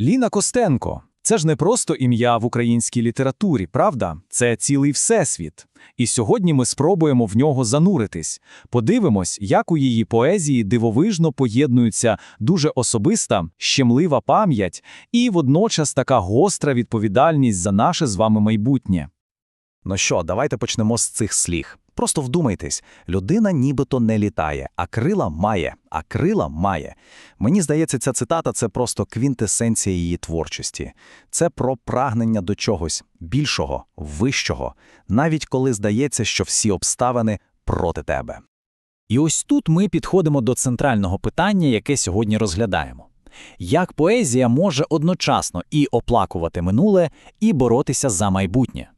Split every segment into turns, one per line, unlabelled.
Ліна Костенко це ж не просто ім'я в українській літературі, правда? Це цілий всесвіт. І сьогодні ми спробуємо в нього зануритись. Подивимось, як у її поезії дивовижно поєднуються дуже особиста, щемлива пам'ять і водночас така гостра відповідальність за наше з вами майбутнє.
Ну що, давайте почнемо з цих слів. Просто вдумайтесь, людина нібито не літає, а крила має, а крила має. Мені здається, ця цитата це просто квінтесенція її творчості. Це про прагнення до чогось більшого, вищого, навіть коли здається, що всі обставини проти тебе.
І ось тут ми підходимо до центрального питання, яке сьогодні розглядаємо. Як поезія може одночасно і оплакувати минуле, і боротися за майбутнє?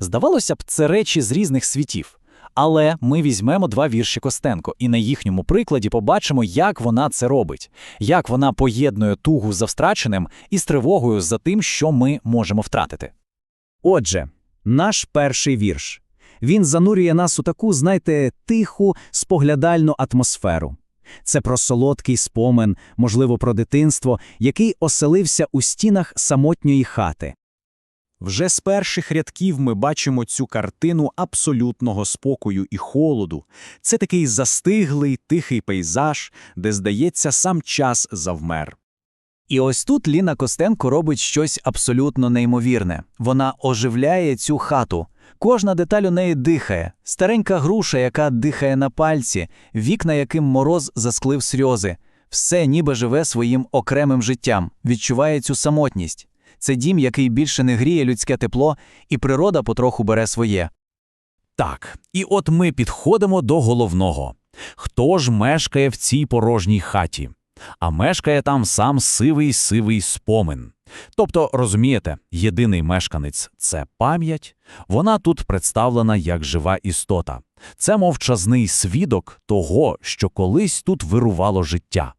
Здавалося б, це речі з різних світів. Але ми візьмемо два вірші Костенко і на їхньому прикладі побачимо, як вона це робить, як вона поєднує тугу за втраченим із тривогою за тим, що ми можемо втратити.
Отже, наш перший вірш. Він занурює нас у таку, знаєте, тиху, споглядальну атмосферу. Це про солодкий спомин, можливо, про дитинство, який оселився у стінах самотньої хати.
Вже з перших рядків ми бачимо цю картину абсолютного спокою і холоду. Це такий застиглий, тихий пейзаж, де, здається, сам час завмер.
І ось тут Ліна Костенко робить щось абсолютно неймовірне. Вона оживляє цю хату. Кожна деталь у неї дихає, старенька груша, яка дихає на пальці, вікна, яким мороз засклив сльози. Все ніби живе своїм окремим життям, відчуває цю самотність. Це дім, який більше не гріє людське тепло, і природа потроху бере своє.
Так, і от ми підходимо до головного. Хто ж мешкає в цій порожній хаті? А мешкає там сам сивий сивий спомин. Тобто, розумієте, єдиний мешканець це пам'ять, вона тут представлена як жива істота. Це мовчазний свідок того, що колись тут вирувало життя.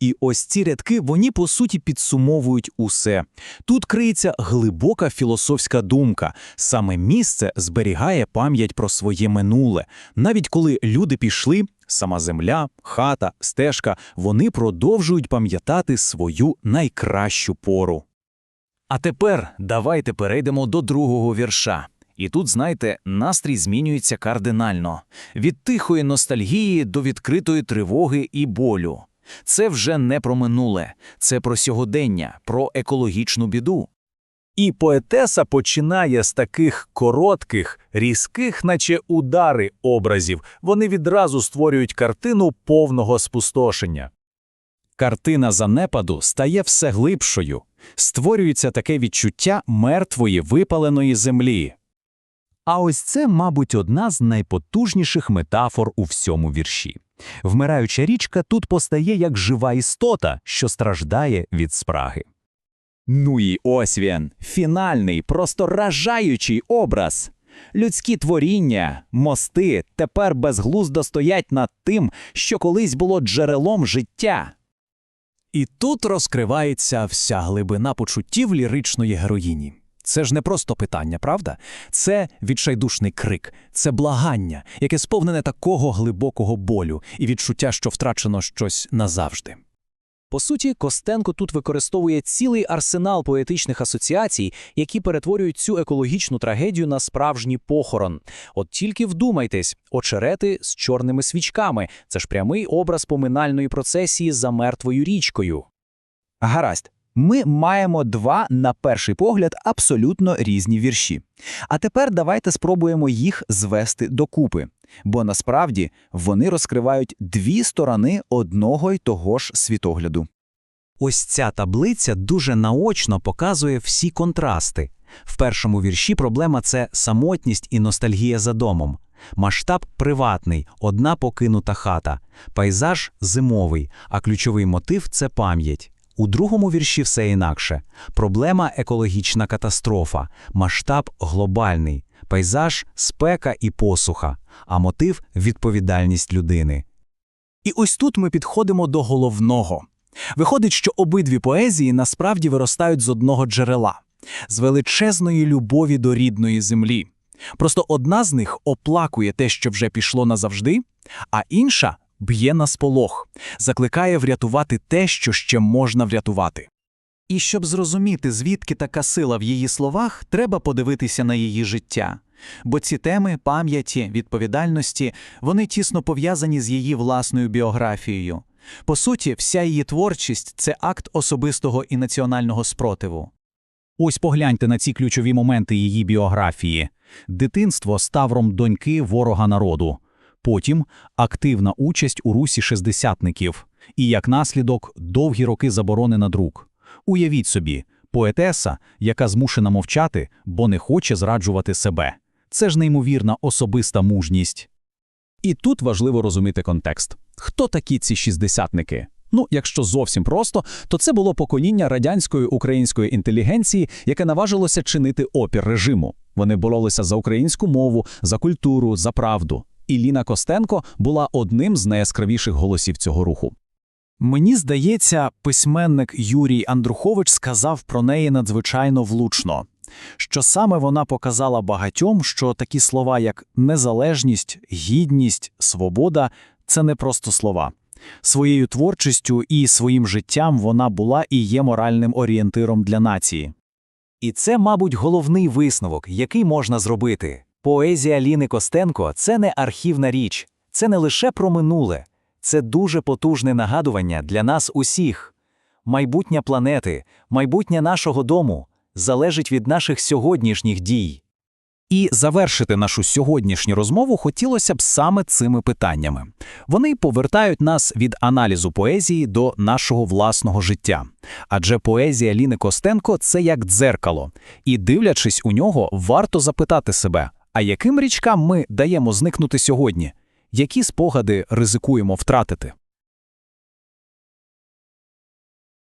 І ось ці рядки, вони по суті підсумовують усе. Тут криється глибока філософська думка. Саме місце зберігає пам'ять про своє минуле. Навіть коли люди пішли, сама земля, хата, стежка, вони продовжують пам'ятати свою найкращу пору.
А тепер давайте перейдемо до другого вірша. І тут, знаєте, настрій змінюється кардинально від тихої ностальгії до відкритої тривоги і болю. Це вже не про минуле, це про сьогодення, про екологічну біду.
І поетеса починає з таких коротких, різких, наче удари образів. Вони відразу створюють картину повного спустошення. Картина занепаду стає все глибшою, створюється таке відчуття мертвої випаленої землі.
А ось це, мабуть, одна з найпотужніших метафор у всьому вірші. Вмираюча річка тут постає як жива істота, що страждає від спраги.
Ну і ось він, фінальний, просто ражаючий образ. Людські творіння, мости тепер безглуздо стоять над тим, що колись було джерелом життя.
І тут розкривається вся глибина почуттів ліричної героїні. Це ж не просто питання, правда? Це відчайдушний крик, це благання, яке сповнене такого глибокого болю і відчуття, що втрачено щось назавжди. По суті, Костенко тут використовує цілий арсенал поетичних асоціацій, які перетворюють цю екологічну трагедію на справжній похорон. От тільки вдумайтесь, очерети з чорними свічками це ж прямий образ поминальної процесії за мертвою річкою.
Гаразд, ми маємо два, на перший погляд, абсолютно різні вірші. А тепер давайте спробуємо їх звести докупи, бо насправді вони розкривають дві сторони одного й того ж світогляду.
Ось ця таблиця дуже наочно показує всі контрасти. В першому вірші проблема це самотність і ностальгія за домом. Масштаб приватний, одна покинута хата, пейзаж зимовий, а ключовий мотив це пам'ять. У другому вірші все інакше. Проблема екологічна катастрофа, масштаб глобальний, пейзаж спека і посуха, а мотив відповідальність людини.
І ось тут ми підходимо до головного. Виходить, що обидві поезії насправді виростають з одного джерела, з величезної любові до рідної землі. Просто одна з них оплакує те, що вже пішло назавжди, а інша б'є на сполох, закликає врятувати те, що ще можна врятувати.
І щоб зрозуміти, звідки така сила в її словах, треба подивитися на її життя. Бо ці теми пам'яті, відповідальності, вони тісно пов'язані з її власною біографією. По суті, вся її творчість це акт особистого і національного спротиву.
Ось погляньте на ці ключові моменти її біографії. Дитинство з тавром доньки ворога народу. Потім активна участь у русі шестдесятників. І як наслідок довгі роки заборони на друк. Уявіть собі, поетеса, яка змушена мовчати, бо не хоче зраджувати себе. Це ж неймовірна особиста мужність. І тут важливо розуміти контекст. Хто такі ці шістдесятники? Ну, якщо зовсім просто, то це було покоління радянської української інтелігенції, яке наважилося чинити опір режиму. Вони боролися за українську мову, за культуру, за правду. І Ліна Костенко була одним з найяскравіших голосів цього руху.
Мені здається, письменник Юрій Андрухович сказав про неї надзвичайно влучно, що саме вона показала багатьом, що такі слова, як незалежність, гідність, свобода це не просто слова. Своєю творчістю і своїм життям вона була і є моральним орієнтиром для нації.
І це, мабуть, головний висновок, який можна зробити. Поезія Ліни Костенко це не архівна річ, це не лише про минуле, це дуже потужне нагадування для нас усіх. Майбутнє планети, майбутнє нашого дому залежить від наших сьогоднішніх дій.
І завершити нашу сьогоднішню розмову хотілося б саме цими питаннями. Вони повертають нас від аналізу поезії до нашого власного життя. Адже поезія Ліни Костенко це як дзеркало, і дивлячись у нього, варто запитати себе, а яким річкам ми даємо зникнути сьогодні? Які спогади ризикуємо втратити?